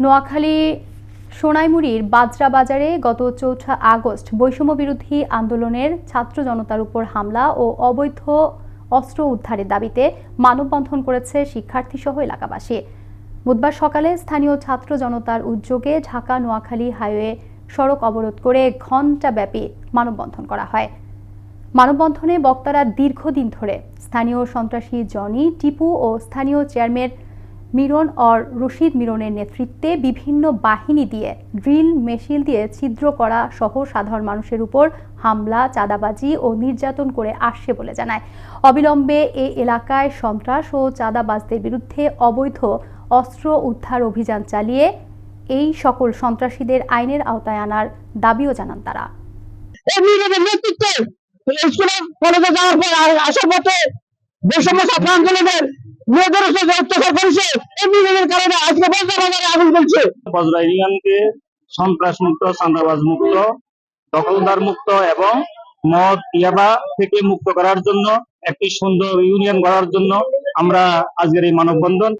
নোয়াখালী সোনাইমুড়ির বাজরা বাজারে গত চৌঠা আগস্ট বৈষম্য বিরোধী আন্দোলনের ছাত্র জনতার উপর হামলা ও অবৈধ অস্ত্র উদ্ধারের দাবিতে মানববন্ধন করেছে শিক্ষার্থীসহ এলাকাবাসী। বুধবার সকালে স্থানীয় ছাত্র জনতার উদ্যোগে ঢাকা নোয়াখালী হাইওয়ে সড়ক অবরোধ করে ঘণ্টাব্যাপী মানববন্ধন করা হয়। মানববন্ধনে বক্তারা দীর্ঘদিন ধরে স্থানীয় সন্ত্রাসী জনি, টিপু ও স্থানীয় চেয়ারম্যান মিরন অর রশিদ মিরনের নেতৃত্বে বিভিন্ন বাহিনী দিয়ে ড্রিল মেশিন দিয়ে ছিদ্র করা সহ সাধারণ মানুষের উপর হামলা, চাঁদাবাজি ও নির্যাতন করে আসছে বলে জানায়। অবিলম্বে এ এলাকায় সন্ত্রাস ও চাঁদাবাজদের বিরুদ্ধে অবৈধ অস্ত্র উদ্ধার অভিযান চালিয়ে এই সকল সন্ত্রাসীদের আইনের আওতায় আনার দাবিও জানান তারা। আসার পথে আজকে ইউনিয়নকে সন্ত্রাস মুক্ত মুক্ত দখলদার মুক্ত এবং মদ, ইয়াবা থেকে মুক্ত করার জন্য, একটি সুন্দর ইউনিয়ন গড়ার জন্য আমরা আজকের এই মানববন্ধন